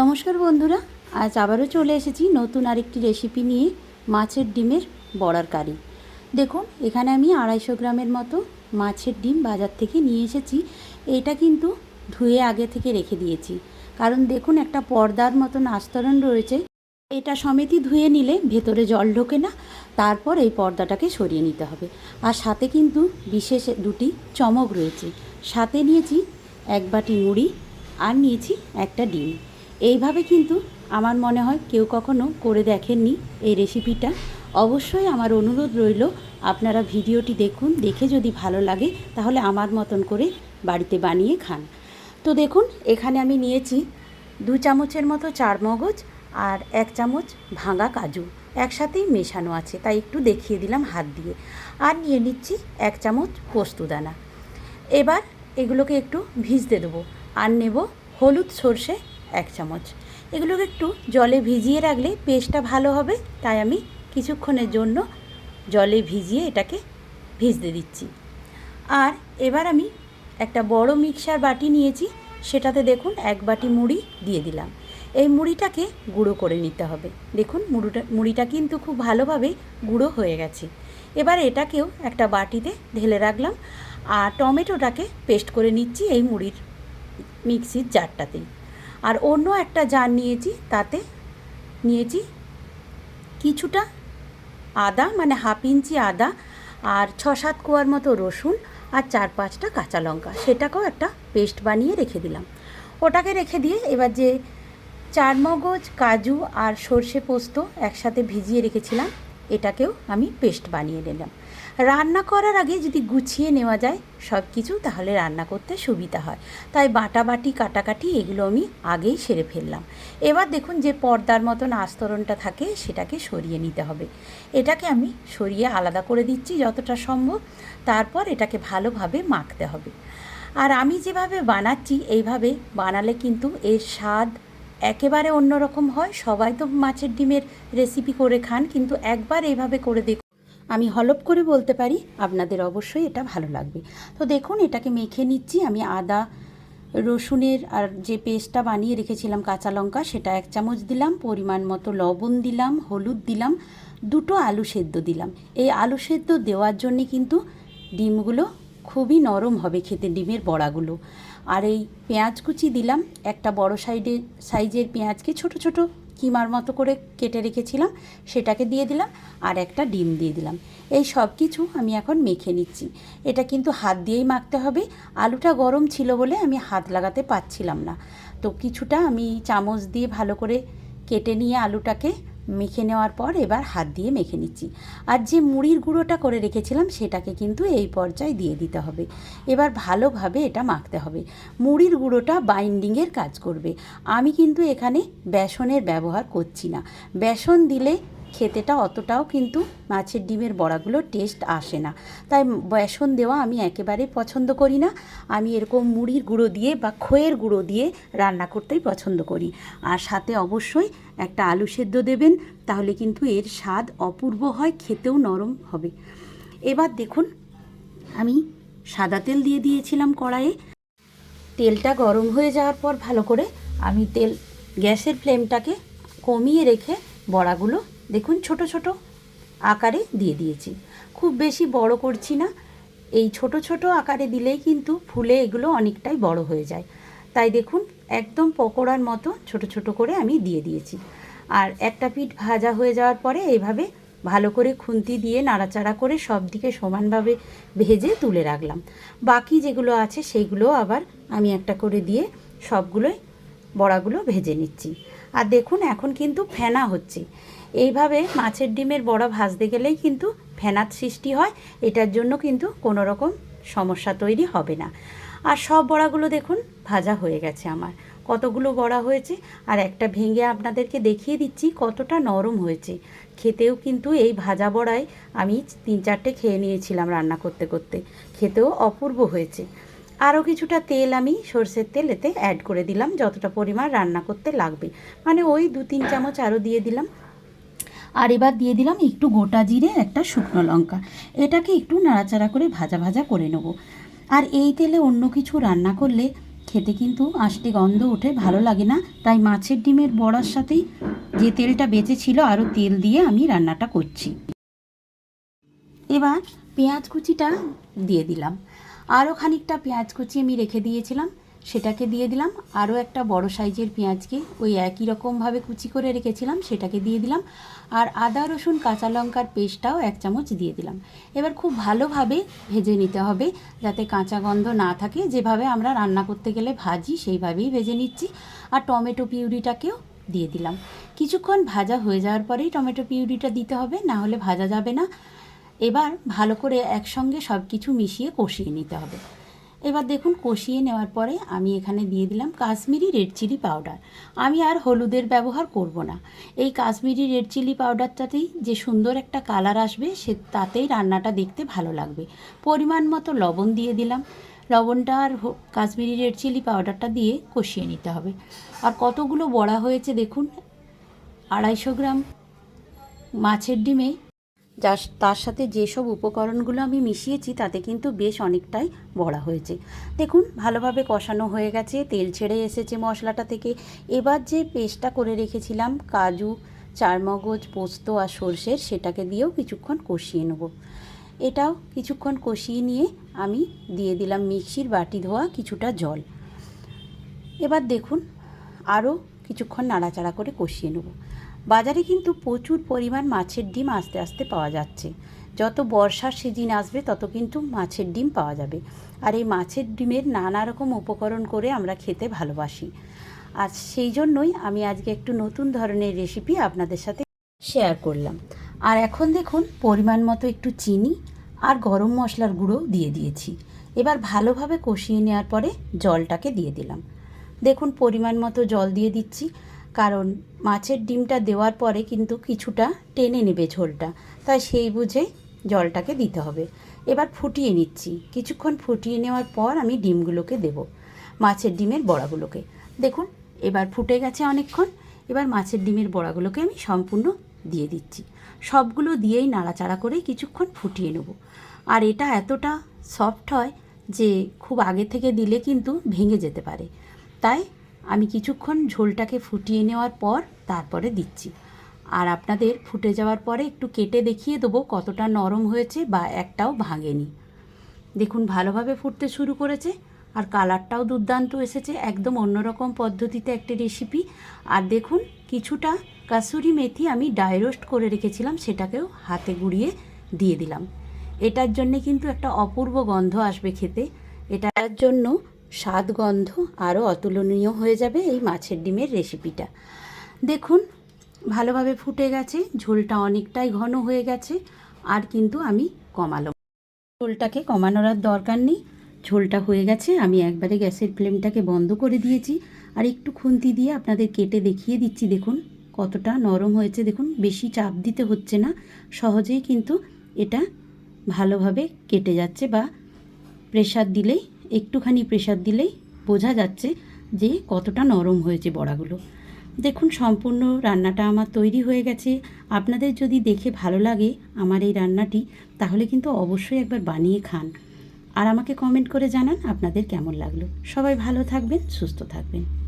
নমস্কার বন্ধুরা, আজ আবারও চলে এসেছি নতুন আরেকটি রেসিপি নিয়ে মাছের ডিমের বড়ার কারি। দেখুন, এখানে আমি আড়াইশো গ্রামের মতো মাছের ডিম বাজার থেকে নিয়ে এসেছি। এটা কিন্তু ধুয়ে আগে থেকে রেখে দিয়েছি। কারণ দেখুন, একটা পর্দার মতন আস্তরণ রয়েছে। এটা সমেতই ধুয়ে নিলে ভেতরে জল ঢোকে না, তারপর এই পর্দাটাকে সরিয়ে নিতে হবে। আর সাথে কিন্তু বিশেষ দুটি চমক রয়েছে। সাথে নিয়েছি এক বাটি মুড়ি, আর নিয়েছি একটা ডিম। এইভাবে কিন্তু আমার মনে হয় কেউ কখনো করে দেখেননি এই রেসিপিটা। অবশ্যই আমার অনুরোধ রইল, আপনারা ভিডিওটি দেখুন, দেখে যদি ভালো লাগে তাহলে আমার মতন করে বাড়িতে বানিয়ে খান। তো দেখুন, এখানে আমি নিয়েছি দু চামচের মতো চার মগজ আর এক চামচ ভাঙা কাজু। একসাথেই মেশানো আছে, তাই একটু দেখিয়ে দিলাম হাত দিয়ে। আর নিয়ে নিচ্ছি এক চামচ পোস্তদানা এবার এগুলোকে একটু ভিজতে দেবো। আর নেব হলুদ সর্ষে এক চামচ। এগুলোকে একটু জলে ভিজিয়ে রাখলে পেস্টটা ভালো হবে, তাই আমি কিছুক্ষণের জন্য জলে ভিজিয়ে এটাকে ভিজতে দিচ্ছি। আর এবার আমি একটা বড় মিক্সার বাটি নিয়েছি, সেটাতে দেখুন এক বাটি মুড়ি দিয়ে দিলাম। এই মুড়িটাকে গুঁড়ো করে নিতে হবে। দেখুন মুড়িটা মুড়িটা কিন্তু খুব ভালোভাবে গুঁড়ো হয়ে গেছে। এবার এটাকেও একটা বাটিতে ঢেলে রাখলাম, আর টমেটোটাকে পেস্ট করে নিচ্ছি এই মুড়ির মিক্সির জারটাতেই। আর অন্য একটা জার নিয়েছি, তাতে নিয়েছি কিছুটা আদা মানে হাফ ইঞ্চি আদা আর ছ সাত কোয়ার মতো রসুন আর চার পাঁচটা কাঁচা লঙ্কা। সেটাকেও একটা পেস্ট বানিয়ে রেখে দিলাম। ওটাকে রেখে দিয়ে এবার যে চার মগজ কাজু আর সর্ষে পোস্ত একসাথে ভিজিয়ে রেখেছিলাম, এটাকেও আমি পেস্ট বানিয়ে নিলাম। রান্না করার আগে যদি গুছিয়ে নেওয়া যায় সব কিছু, তাহলে রান্না করতে সুবিধা হয়। তাই বাটাবাটি, কাটাকাটি এগুলো আমি আগেই সেরে ফেললাম। এবার দেখুন যে পর্দার মতন আস্তরণটা থাকে, সেটাকে সরিয়ে নিতে হবে। এটাকে আমি সরিয়ে আলাদা করে দিচ্ছি যতটা সম্ভব, তারপর এটাকে ভালোভাবে মাখতে হবে। আর আমি যেভাবে বানাচ্ছি, এইভাবে বানালে কিন্তু এর স্বাদ একেবারে অন্যরকম হয়। সবাই তো মাছের ডিমের রেসিপি করে খান, কিন্তু একবার এইভাবে করে দেখুন আমি হলপ করে বলতে পারি, আপনাদের অবশ্যই এটা ভালো লাগবে। তো দেখুন, এটাকে মেখে নিচ্ছি। আমি আদা, রসুনের আর যে পেস্টটা বানিয়ে রেখেছিলাম কাঁচা লঙ্কা, সেটা এক চামচ দিলাম, পরিমাণ মতো লবণ দিলাম, হলুদ দিলাম, দুটো আলু সেদ্ধ দিলাম। এই আলু সেদ্ধ দেওয়ার জন্যে কিন্তু ডিমগুলো খুবই নরম হবে খেতে, ডিমের বড়াগুলো। আর এই পেঁয়াজ কুচি দিলাম, একটা বড় সাইডে, সাইজের পেঁয়াজকে ছোট ছোট কিমার মতো করে কেটে রেখেছিলাম, সেটাকে দিয়ে দিলাম আর একটা ডিম দিয়ে দিলাম। এই সব কিছু আমি এখন মেখে নিচ্ছি। এটা কিন্তু হাত দিয়েই মাখতে হবে। আলুটা গরম ছিল বলে আমি হাত লাগাতে পারছিলাম না। তো কিছুটা আমি চামচ দিয়ে ভালো করে কেটে নিয়ে আলুটাকে মেখে নেওয়ার পর এবার হাত দিয়ে মেখে নিচ্ছি। আর যে মুড়ির গুঁড়োটা করে রেখেছিলাম, সেটাকে কিন্তু এই পর্যায়ে দিয়ে দিতে হবে। এবার ভালোভাবে এটা মাখতে হবে। মুড়ির গুঁড়োটা বাইন্ডিংয়ের কাজ করবে। আমি কিন্তু এখানে বেসনের ব্যবহার করছি না। বেসন দিলে খেতেটা অতটাও কিন্তু মাছের ডিমের বড়াগুলো টেস্ট আসে না। তাই বেসন দেওয়া আমি একেবারে পছন্দ করি না। আমি এরকম মুড়ির গুঁড়ো দিয়ে বা খইয়ের গুঁড়ো দিয়ে রান্না করতেই পছন্দ করি। আর সাথে অবশ্যই একটা আলু সেদ্ধ দেবেন, তাহলে কিন্তু এর স্বাদ অপূর্ব হয়, খেতেও নরম হবে। এবার দেখুন, আমি সাদা তেল দিয়ে দিয়েছিলাম কড়াইয়ে। তেলটা গরম হয়ে যাওয়ার পর ভালো করে আমি তেল গ্যাসের ফ্লেমটাকে কমিয়ে রেখে বড়াগুলো দেখুন, ছোট ছোট আকারে দিয়ে দিয়েছি। খুব বেশি বড় করছি না। এই ছোট ছোট আকারে দিলেই কিন্তু ফুলে এগুলো অনেকটাই বড় হয়ে যায়। তাই দেখুন, একদম পকোড়ার মতো ছোট ছোট করে আমি দিয়ে দিয়েছি। আর একটা পিঠ ভাজা হয়ে যাওয়ার পরে এইভাবে ভালো করে খুন্তি দিয়ে নাড়াচাড়া করে সব দিকে সমানভাবে ভেজে তুলে রাখলাম। বাকি যেগুলো আছে সেইগুলো আবার আমি একটা করে দিয়ে সবগুলোই বড়াগুলো ভেজে নিচ্ছি। আর দেখুন, এখন কিন্তু ফেনা হচ্ছে। এইভাবে মাছের ডিমের বড়া ভাজতে গেলেই কিন্তু ফেনার সৃষ্টি হয়। এটার জন্য কিন্তু কোনো রকম সমস্যা তৈরি হবে না। আর সব বড়াগুলো দেখুন, ভাজা হয়ে গেছে আমার। কতগুলো বড়া হয়েছে, আর একটা ভেঙে আপনাদেরকে দেখিয়ে দিচ্ছি কতটা নরম হয়েছে। খেতেও কিন্তু এই ভাজা বড়ায় আমি তিন চারটে খেয়ে নিয়েছিলাম রান্না করতে করতে। খেতেও অপূর্ব হয়েছে। আরও কিছুটা তেল আমি সর্ষের তেল এতে অ্যাড করে দিলাম, যতটা পরিমাণ রান্না করতে লাগবে। মানে ওই দু তিন চামচ আরও দিয়ে দিলাম। আর এবার দিয়ে দিলাম একটু গোটা জিরে একটা শুকনো লঙ্কা। এটাকে একটু নাড়াচাড়া করে ভাজা ভাজা করে নেব। আর এই তেলে অন্য কিছু রান্না করলে খেতে কিন্তু আষ্টে গন্ধ ওঠে, ভালো লাগে না। তাই মাছের ডিমের বড়ার সাথেই যে তেলটা বেঁচে ছিল আরও তেল দিয়ে আমি রান্নাটা করছি। এবার পেঁয়াজ কুচিটা দিয়ে দিলাম। আরও খানিকটা পেঁয়াজ কুচি আমি রেখে দিয়েছিলাম, সেটাকে দিয়ে দিলাম। আরও একটা বড় সাইজের পেঁয়াজকে ওই একই রকমভাবে কুচি করে রেখেছিলাম, সেটাকে দিয়ে দিলাম। আর আদা, রসুন, কাঁচা লঙ্কার পেস্টটাও এক চামচ দিয়ে দিলাম। এবার খুব ভালোভাবে ভেজে নিতে হবে, যাতে কাঁচা গন্ধ না থাকে। যেভাবে আমরা রান্না করতে গেলে ভাজি, সেইভাবেই ভেজে নিচ্ছি। আর টমেটো পিউরিটাকেও দিয়ে দিলাম। কিছুক্ষণ ভাজা হয়ে যাওয়ার পরেই টমেটো পিউরিটা দিতে হবে, না হলে ভাজা যাবে না। এবার ভালো করে একসঙ্গে সব কিছু মিশিয়ে কষিয়ে নিতে হবে। এবার দেখুন, কষিয়ে নেওয়ার পরে আমি এখানে দিয়ে দিলাম কাশ্মীরি রেড চিলি পাউডার। আমি আর হলুদের ব্যবহার করব না। এই কাশ্মীরি রেড চিলি পাউডারটাতেই যে সুন্দর একটা কালার আসবে, সে তাতেই রান্নাটা দেখতে ভালো লাগবে। পরিমাণ মতো লবণ দিয়ে দিলাম। লবণটা আর কাশ্মীরি রেড চিলি পাউডারটা দিয়ে কষিয়ে নিতে হবে। আর কতগুলো বড়া হয়েছে দেখুন, আড়াইশো গ্রাম। মাছের ডিমে যার তার সাথে যেসব উপকরণগুলো আমি মিশিয়েছি, তাতে কিন্তু বেশ অনেকটাই বড়া হয়েছে। দেখুন, ভালোভাবে কষানো হয়ে গেছে, তেল ছেড়ে এসেছে মশলাটা থেকে। এবার যে পেস্টটা করে রেখেছিলাম, কাজু, চারমগজ, পোস্ত আর সর্ষের সেটাকে দিয়েও কিছুক্ষণ কষিয়ে নেব। এটাও কিছুক্ষণ কষিয়ে নিয়ে আমি দিয়ে দিলাম মিক্সির বাটি ধোয়া কিছুটা জল। এবার দেখুন, আরও কিছুক্ষণ নাড়াচাড়া করে কষিয়ে নেব। বাজারে কিন্তু প্রচুর পরিমাণ মাছের ডিম আস্তে আস্তে পাওয়া যাচ্ছে। যত বর্ষার সিজন আসবে, তত কিন্তু মাছের ডিম পাওয়া যাবে। আর এই মাছের ডিমের নানা রকম উপকরণ করে আমরা খেতে ভালোবাসি। আর সেই জন্যই আমি আজকে একটু নতুন ধরনের রেসিপি আপনাদের সাথে শেয়ার করলাম। আর এখন দেখুন, পরিমাণ মতো একটু চিনি আর গরম মশলার গুঁড়ো দিয়ে দিয়েছি। এবার ভালোভাবে কষিয়ে নেওয়ার পরে জলটাকে দিয়ে দিলাম। দেখুন, পরিমাণ মতো জল দিয়ে দিচ্ছি। কারণ মাছের ডিমটা দেওয়ার পরে কিন্তু কিছুটা টেনে নেবে ঝোলটা। তাই সেই বুঝে জলটাকে দিতে হবে। এবার ফুটিয়ে নিচ্ছি। কিছুক্ষণ ফুটিয়ে নেওয়ার পর আমি ডিমগুলোকে দেব, মাছের ডিমের বড়াগুলোকে। দেখুন, এবার ফুটে গেছে অনেকক্ষণ। এবার মাছের ডিমের বড়াগুলোকে আমি সম্পূর্ণ দিয়ে দিচ্ছি। সবগুলো দিয়েই নাড়াচাড়া করে কিছুক্ষণ ফুটিয়ে নেব। আর এটা এতটা সফট হয় যে খুব আগে থেকে দিলে কিন্তু ভেঙে যেতে পারে। তাই আমি কিছুক্ষণ ঝোলটাকে ফুটিয়ে নেওয়ার পর তারপরে দিচ্ছি। আর আপনাদের ফুটে যাওয়ার পরে একটু কেটে দেখিয়ে দেবো কতটা নরম হয়েছে বা একটাও ভাঙেনি। দেখুন, ভালোভাবে ফুটতে শুরু করেছে আর কালারটাও দুর্দান্ত এসেছে, একদম অন্যরকম পদ্ধতিতে একটি রেসিপি আর দেখুন, কিছুটা কাসুরি মেথি আমি ডাইরোস্ট করে রেখেছিলাম, সেটাকেও হাতে গুঁড়িয়ে দিয়ে দিলাম। এটার জন্যে কিন্তু একটা অপূর্ব গন্ধ আসবে খেতে। এটার জন্য স্বাদ গন্ধ আরও অতুলনীয় হয়ে যাবে এই মাছের ডিমের রেসিপিটা। দেখুন, ভালোভাবে ফুটে গেছে, ঝোলটা অনেকটাই ঘন হয়ে গেছে, আর কিন্তু আমি কমালো। ঝোলটাকে কমানোর আর দরকার নেই, ঝোলটা হয়ে গেছে, আমি একবারে গ্যাসের ফ্লেমটাকে বন্ধ করে দিয়েছি, আর একটু খুন্তি দিয়ে আপনাদের কেটে দেখিয়ে দিচ্ছি, দেখুন কতটা নরম হয়েছে, দেখুন বেশি চাপ দিতে হচ্ছে না, সহজেই কিন্তু এটা ভালোভাবে কেটে যাচ্ছে বা প্রেশার দিলেই একটুখানি প্রেশার দিলেই বোঝা যাচ্ছে যে কতটা নরম হয়েছে বড়াগুলো। দেখুন, সম্পূর্ণ রান্নাটা আমার তৈরি হয়ে গেছে। আপনাদের যদি দেখে ভালো লাগে আমার এই রান্নাটি, তাহলে কিন্তু অবশ্যই একবার বানিয়ে খান। আর আমাকে কমেন্ট করে জানান আপনাদের কেমন লাগল। সবাই ভালো থাকবেন, সুস্থ থাকবেন।